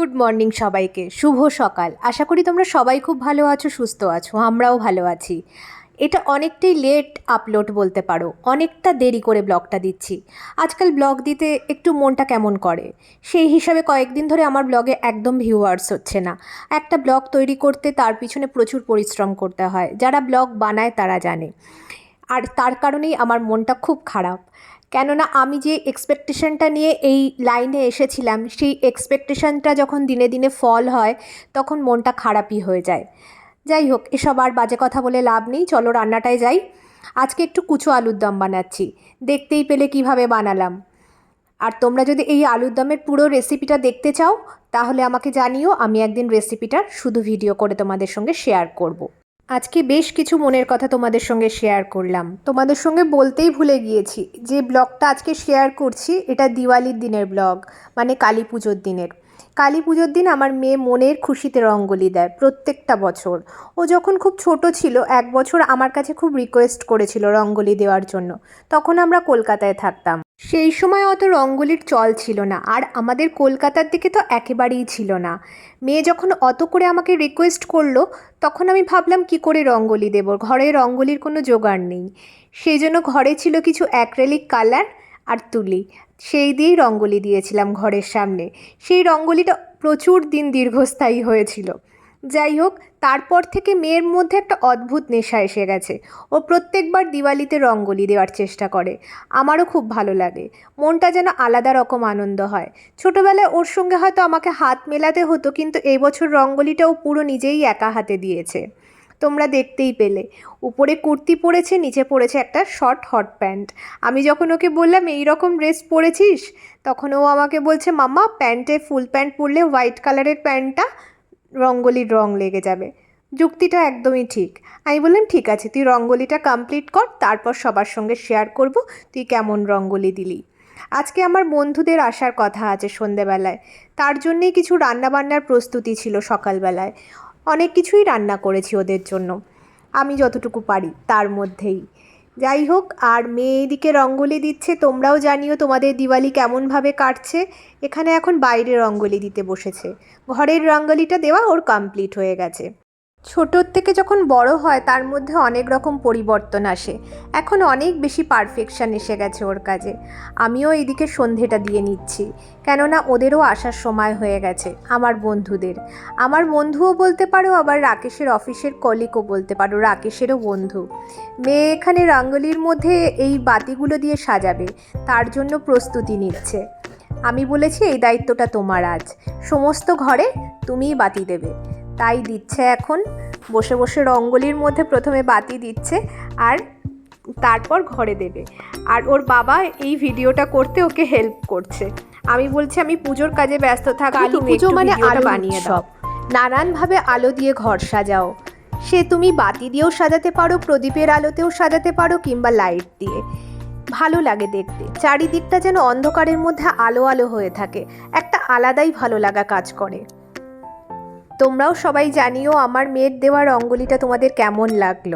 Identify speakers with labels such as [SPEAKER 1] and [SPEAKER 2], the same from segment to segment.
[SPEAKER 1] Good morning সবাইকে। শুভ সকাল। আশা করি তোমরা সবাই খুব ভালো আছো, সুস্থ আছো, আমরাও ভালো আছি। এটা অনেকটাই লেট আপলোড বলতে পারো। অনেকটা দেরি করে ব্লগটা দিচ্ছি। আজকাল ব্লগ দিতে একটু মনটা কেমন করে? সেই হিসাবে কয়েকদিন ধরে আমার ব্লগে একদম ভিউয়ার্স হচ্ছে না। একটা ব্লগ তৈরি করতে তার পিছনে প্রচুর পরিশ্রম করতে হয়। যারা ব্লগ বানায় তারা জানে। আর তার কারণেই আমার মনটা খুব খারাপ। কেননা আমি যে এক্সপেকটেশনটা নিয়ে এই লাইনে এসেছিলাম, সেই এক্সপেকটেশনটা যখন দিনে দিনে ফল হয়, তখন মনটা খারাপই হয়ে যায়। যাই হোক, এসব আর বাজে কথা বলে লাভ নেই, চলো রান্নাটায় যাই। আজকে একটু কুচো আলুর দম বানাচ্ছি, দেখতেই পেলে কীভাবে বানালাম। আর তোমরা যদি এই আলুর দমের পুরো রেসিপিটা দেখতে চাও, তাহলে আমাকে জানিও, আমি একদিন রেসিপিটার শুধু ভিডিও করে তোমাদের সঙ্গে শেয়ার করব। আজকে বেশ কিছু মনের কথা তোমাদের সঙ্গে শেয়ার করলাম। তোমাদের সঙ্গে বলতেই ভুলে গিয়েছি যে ব্লগটা আজকে শেয়ার করছি, এটা দিওয়ালির দিনের ব্লগ মানে কালী পুজোর দিনের। কালী পুজোর দিন আমার মেয়ে মনের খুশিতে রঙ্গোলি দেয় প্রত্যেকটা বছর। ও যখন খুব ছোট ছিল, এক বছর আমার কাছে খুব রিকোয়েস্ট করেছিল রঙ্গোলি দেওয়ার জন্য। তখন আমরা কলকাতায় থাকতাম। সেই সময় অত রঙ্গোলির চল ছিল না, আর আমাদের কলকাতার দিকে তো একেবারেই ছিল না। মেয়ে যখন অত করে আমাকে রিকোয়েস্ট করল, তখন আমি ভাবলাম, কি করে রঙ্গোলি দেব? ঘরে রঙ্গোলির কোনো জোগাড় নেই। সেই জন্য ঘরে ছিল কিছু অ্যাক্রেলিক কালার আর তুলি। সেই দিয়েই রঙ্গোলি দিয়েছিলাম ঘরের সামনে। সেই রঙ্গোলিটা প্রচুর দিন দীর্ঘস্থায়ী হয়েছিল। যাই হোক তারপর থেকে মেয়ের মধ্যে একটা অদ্ভুত নেশা এসে গেছে। ও প্রত্যেকবার দিওয়ালিতে রঙ্গোলি দেওয়ার চেষ্টা করে। আমারও খুব ভালো লাগে। মনটা যেন আলাদা রকম আনন্দ হয়। ছোটোবেলায় ওর সঙ্গে হয়তো আমাকে হাত মেলাতে হতো, কিন্তু এই বছর রঙ্গোলিটা ও পুরো নিজেই একা হাতে দিয়েছে। তোমরা দেখতেই পেলে। উপরে কুর্তি পরেছে, নিচে পরেছে একটা শর্ট হট প্যান্ট। আমি যখন ওকে বললাম, এই রকম ড্রেস পরেছিস? তখন ও আমাকে বলছে, মাম্মা, প্যান্টে ফুল প্যান্ট পরলে হোয়াইট কালারের প্যান্টটা রঙ্গোলির রং লেগে যাবে। যুক্তিটা একদমই ঠিক। আমি বললাম, ঠিক আছে, তুই রঙ্গোলিটা কমপ্লিট কর, তারপর সবার সঙ্গে শেয়ার করব, তুই কেমন রঙ্গোলি দিলি। আজকে আমার বন্ধুদের আসার কথা আছে সন্ধেবেলায়। তার জন্যেই কিছু রান্নাবান্নার প্রস্তুতি ছিল সকালবেলায়। অনেক কিছুই রান্না করেছি ওদের জন্য। আমি যতটুকু পারি, তার মধ্যেই। যাই হোক আর মেয়ে এদিকে রঙ্গোলি দিচ্ছে, তোমরাও জানিও তোমাদের দিওয়ালি কেমনভাবে কাটছে। এখানে এখন বাইরে রঙ্গোলি দিতে বসেছে। ঘরের রঙ্গোলিটা দেওয়া ওর কমপ্লিট হয়ে গেছে। ছোটোর থেকে যখন বড় হয়, তার মধ্যে অনেক রকম পরিবর্তন আসে। এখন অনেক বেশি পারফেকশান এসে গেছে ওর কাজে। আমিও এদিকে সন্ধেটা দিয়ে নিচ্ছি। কেননা ওদেরও আসার সময় হয়ে গেছে, আমার বন্ধুদের। আমার বন্ধুও বলতে পারো, আবার রাকেশের অফিসের কলিকও বলতে পারো, রাকেশেরও বন্ধু। মেয়ে এখানে রঙ্গলির মধ্যে এই বাতিগুলো দিয়ে সাজাবে, তার জন্য প্রস্তুতি নিচ্ছে। আমি বলেছি, এই দায়িত্বটা তোমার আজ। সমস্ত ঘরে তুমিই বাতি দেবে। তাই দিচ্ছে এখন। বসে বসে রঙ্গলির মধ্যে প্রথমে বাতি দিচ্ছে আর তারপর ঘরে দেবে। আর ওর বাবা এই ভিডিওটা করতে ওকে হেল্প করছে। আমি বলছি আমি পুজোর কাজে ব্যস্ত থাকি তুমি
[SPEAKER 2] পুজো মানে আলোর
[SPEAKER 1] বানিয়ে দাও। নানানভাবে আলো দিয়ে ঘর সাজাও। সে তুমি বাতি দিয়েও সাজাতে পারো প্রদীপের আলোতেও সাজাতে পারো কিংবা লাইট দিয়ে। ভালো লাগে দেখতে। চারিদিকটা যেন অন্ধকারের মধ্যে আলো আলো হয়ে থাকে। একটা আলাদাই ভালো লাগা কাজ করে। তোমরাও সবাই জানিও আমার মেয়ের দেওয়া রঙ্গোলিটা তোমাদের কেমন লাগল।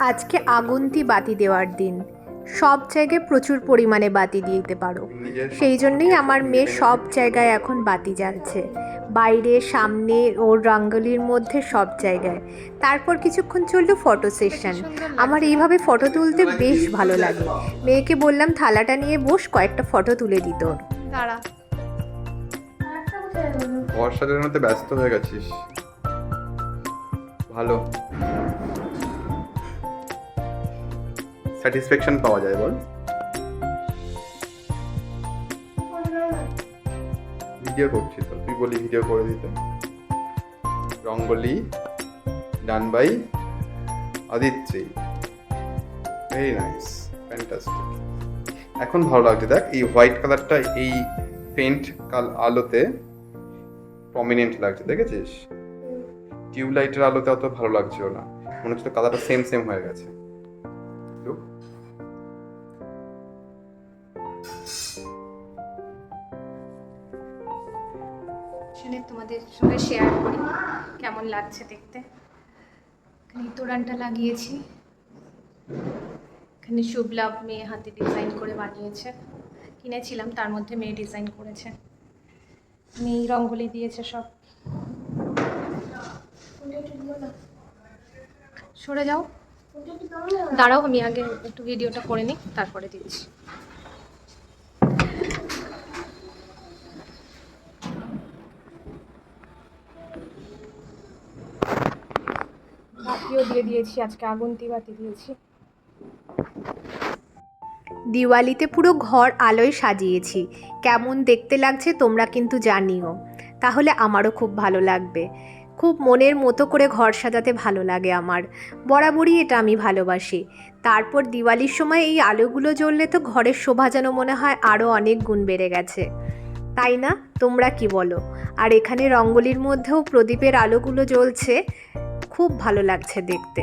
[SPEAKER 1] আজকে আগুন্তি বাতি দেওয়ার দিন। সব জায়গায় প্রচুর পরিমাণে বাতি দিয়ে দিতে পারো। সেই জন্যই আমার মেয়ে সব জায়গায় এখন বাতি জ্বালছে। বাইরে সামনে ও রঙ্গলির মধ্যে সব জায়গায়। তারপর কিছুক্ষণ চলল ফটো সেশন আমার এইভাবে ফটো তুলতে বেশ ভালো লাগে। মেয়েকে বললাম থালাটা নিয়ে বস কয়েকটা ফটো তুলে দিত ওর।
[SPEAKER 2] দাঁড়া।
[SPEAKER 3] বর্ষাদের মধ্যে ব্যস্ত হয়ে গেছিস। ভালো। স্যাটিসফ্যাকশন পাওয়া যায় বল। ভিডিও করছি তো তুই বলি ভিডিও করে দিতে। Rangoli done by Aditri. Very nice fantastic এখন ভালো লাগছে দেখ এই হোয়াইট কালারটা এই পেন্ট কাল আলোতে প্রমিনেন্ট লাগছে দেখেছিস? টিউবলাইটের আলোতে অত ভালো লাগছেও না। মনে হচ্ছে কালারটা সেম সেম হয়ে গেছে।
[SPEAKER 2] কেমন লাগছে দেখতে? এখানে তোরানটা লাগিয়েছি। এখানে শুভ লাভ মেয়ে হাতে ডিজাইন করে বানিয়েছে। কিনেছিলাম, তার মধ্যে মেয়ে ডিজাইন করেছে। মেয়ে রঙ্গোলি দিয়েছে সব। সরে যাও। দাঁড়াও, আমি আগে একটু ভিডিওটা করে নিই, তারপরে দিচ্ছি। বাতিও দিয়ে দিয়েছি, আজকে আগুনতি বাতি দিয়েছি।
[SPEAKER 1] দিওয়ালিতে পুরো ঘর আলোয় সাজিয়েছি। কেমন দেখতে লাগছে তোমরা কিন্তু জানিও। তাহলে আমারও খুব ভালো লাগবে। খুব মনের মতো করে ঘর সাজাতে ভালো লাগে আমার। বরাবরই এটা আমি ভালোবাসি। তারপর দিওয়ালির সময় এই আলোগুলো জ্বললে তো ঘরের শোভা যেন মনে হয় আরও অনেক গুণ বেড়ে গেছে। তাই না? তোমরা কি বলো? আর এখানে রঙ্গলির মধ্যেও প্রদীপের আলোগুলো জ্বলছে। খুব ভালো লাগছে দেখতে।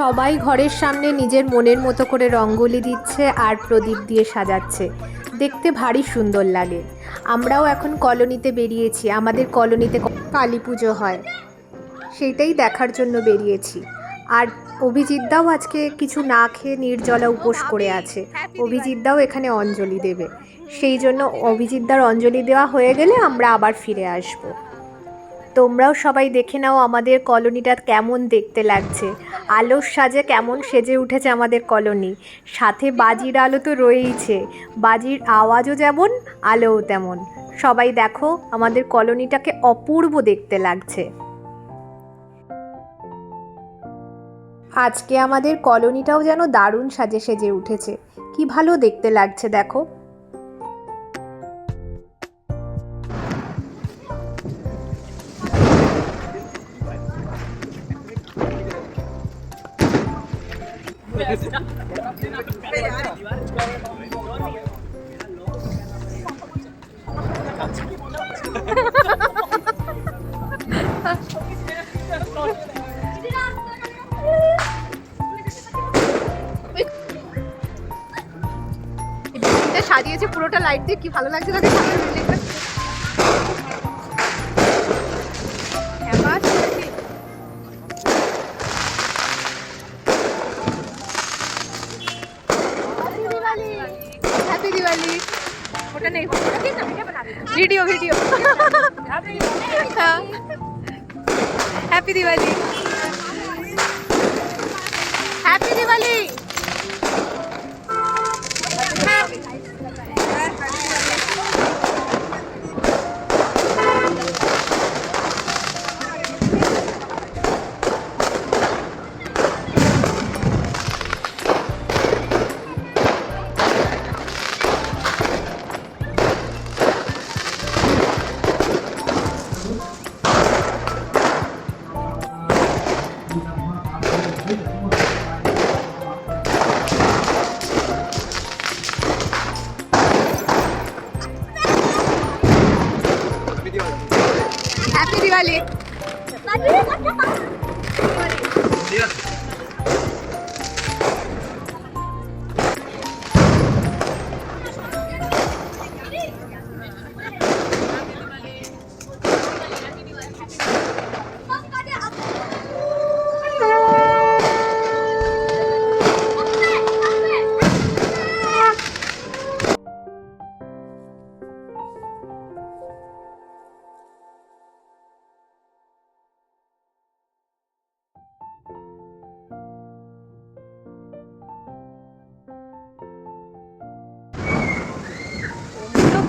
[SPEAKER 1] সবাই ঘরের সামনে নিজের মনের মতো করে রঙ্গোলি দিচ্ছে আর প্রদীপ দিয়ে সাজাচ্ছে। দেখতে ভারী সুন্দর লাগে। আমরাও এখন কলোনিতে বেরিয়েছি। আমাদের কলোনিতে কালী পুজো হয়। সেইটাই দেখার জন্য বেরিয়েছি। আর অভিজিৎদাও আজকে কিছু না খেয়ে নির্জলা উপোস করে আছে। অভিজিৎদাও এখানে অঞ্জলি দেবে। সেই জন্য অভিজিৎদার অঞ্জলি দেওয়া হয়ে গেলে আমরা আবার ফিরে আসব। তোমরাও সবাই দেখে নাও আমাদের কলোনিটা কেমন দেখতে লাগছে। আলোর সাজে কেমন সেজে উঠেছে আমাদের কলোনি। সাথে বাজির আলো তো রয়েইছে। বাজির আওয়াজও যেমন, আলোও তেমন। সবাই দেখো, আমাদের কলোনিটাকে অপূর্ব দেখতে লাগছে। আজকে আমাদের কলোনিটাও যেন দারুণ সাজে সেজে উঠেছে। কি ভালো দেখতে লাগছে, দেখো।
[SPEAKER 2] সাজিয়েছে পুরোটা লাইট দিয়ে কি ভালো লাগছে তাকে সামনের ওটা নেই video video happy Diwali happy Diwali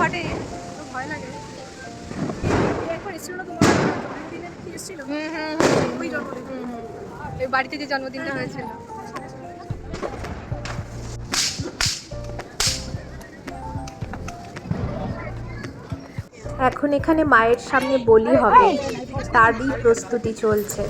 [SPEAKER 2] ঘটে? তো ভয় লাগে।
[SPEAKER 4] একবার এসেছিল না তোমার? জন্মদিনের কি এসেছিল?
[SPEAKER 2] হুম হুম হুম।
[SPEAKER 4] ওই জন্মদিন।
[SPEAKER 2] হুম হুম। বাড়িতে যে জন্মদিনটা হয়েছিল।
[SPEAKER 1] এখন এখানে মায়ের সামনে বলি হবে। তারই প্রস্তুতি চলছে।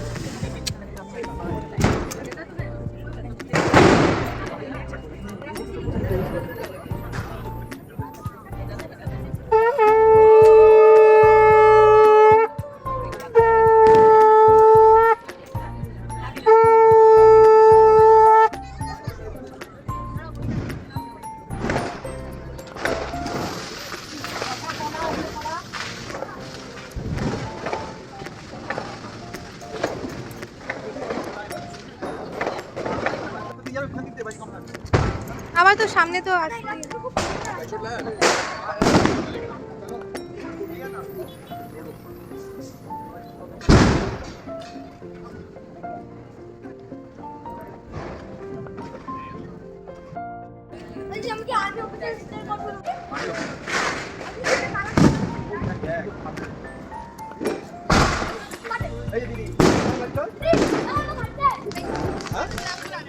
[SPEAKER 2] আবার তো সামনে তো
[SPEAKER 5] আমি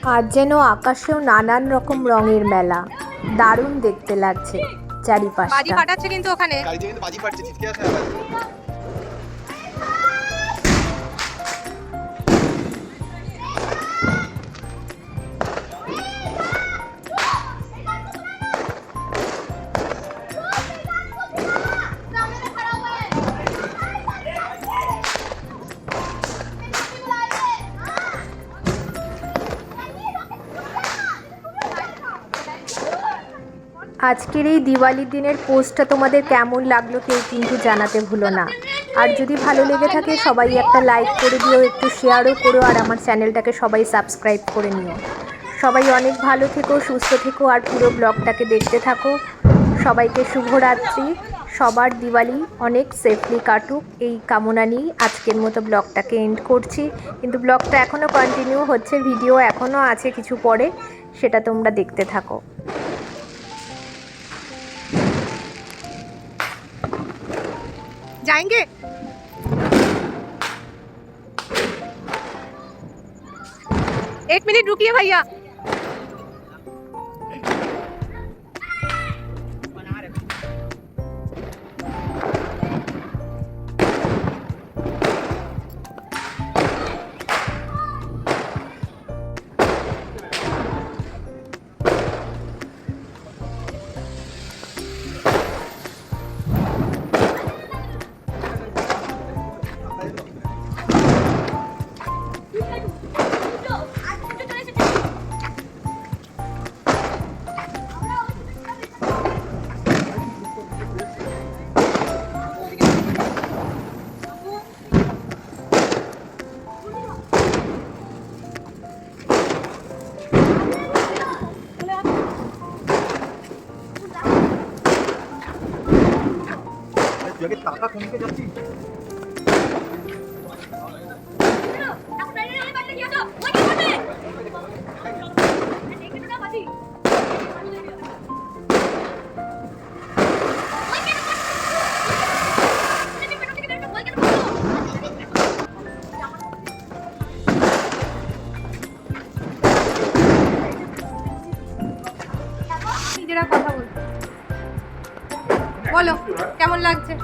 [SPEAKER 1] আজ যেন আকাশেও নানান রকম রঙের মেলা। দারুণ দেখতে লাগছে
[SPEAKER 2] বাজি ফাটাচ্ছে কিন্তু ওখানে।
[SPEAKER 3] বাজি ফাটছে
[SPEAKER 1] আজকের এই দিওয়ালির দিনের পোস্টটা তোমাদের কেমন লাগল কেউ কিন্তু জানাতে ভুলো না। আর যদি ভালো লেগে থাকে, সবাই একটা লাইক করে দিও, একটু শেয়ারও করো, আর আমার চ্যানেলটাকে সবাই সাবস্ক্রাইব করে নিও। সবাই অনেক ভালো থেকো, সুস্থ থেকো, আর পুরো ব্লগটাকে দেখতে থাকো। সবাইকে শুভরাত্রি। সবার দিওয়ালি অনেক সেফলি কাটুক। এই কামনা নিয়েই আজকের মতো ব্লগটাকে এন্ড করছি। কিন্তু ব্লগটা এখনও কন্টিনিউ হচ্ছে ভিডিও এখনও আছে কিছু পরে, সেটা তোমরা দেখতে থাকো।
[SPEAKER 2] जाएँगे। एक मिनट रुकिए भैया। নিজেরা কথা বল। বলো কেমন লাগছে?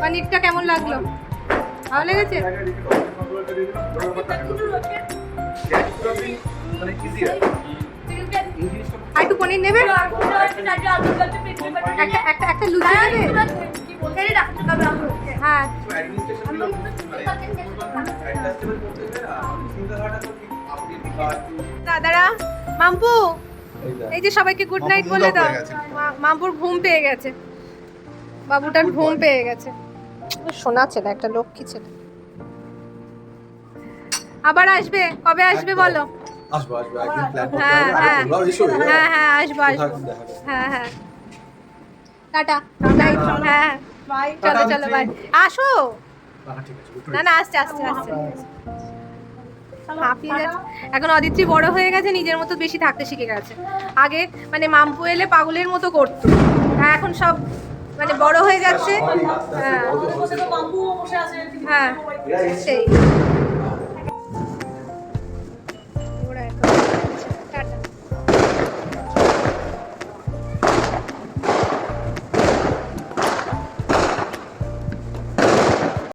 [SPEAKER 2] পনিরটা কেমন লাগল? ভালো লেগেছে?
[SPEAKER 3] মানে
[SPEAKER 2] আর একটু পনির নেবে? একটা একটা একটা লুচি নেবে? হ্যাঁ। দাদারা মাম্পু এই যে সবাইকে গুড নাইট বলে দাও। মাম্পুর ঘুম পেয়ে গেছে। বাবুটার ঘুম পেয়ে গেছে। শোনা ছেলে একটা লক্ষ্মী ছেলে। আবার আসবে? কবে আসবে বলো?
[SPEAKER 6] আসব আসব একদিন প্ল্যান করতে
[SPEAKER 2] হ্যাঁ,
[SPEAKER 6] হবে।
[SPEAKER 2] হ্যাঁ।
[SPEAKER 6] তোমরাও এসো এবার।
[SPEAKER 2] হ্যাঁ হ্যাঁ আসব আসব। হ্যাঁ হ্যাঁ। টাটা। হ্যাঁ চলো চলো
[SPEAKER 6] মিত্রি।
[SPEAKER 2] বাই আসো?
[SPEAKER 6] হ্যাঁ,
[SPEAKER 2] না না আসছে আসছে আসছে। হাঁপিয়ে যাচ্ছে। এখন অদিত্রি বড় হয়ে গেছে নিজের মতো বেশি থাকতে শিখে গেছে। আগে মানে মাম্পু এলে পাগলের মতো করতো। এখন সব মানে বড় হয়ে যাচ্ছে। হ্যাঁ। হ্যাঁ। সেই।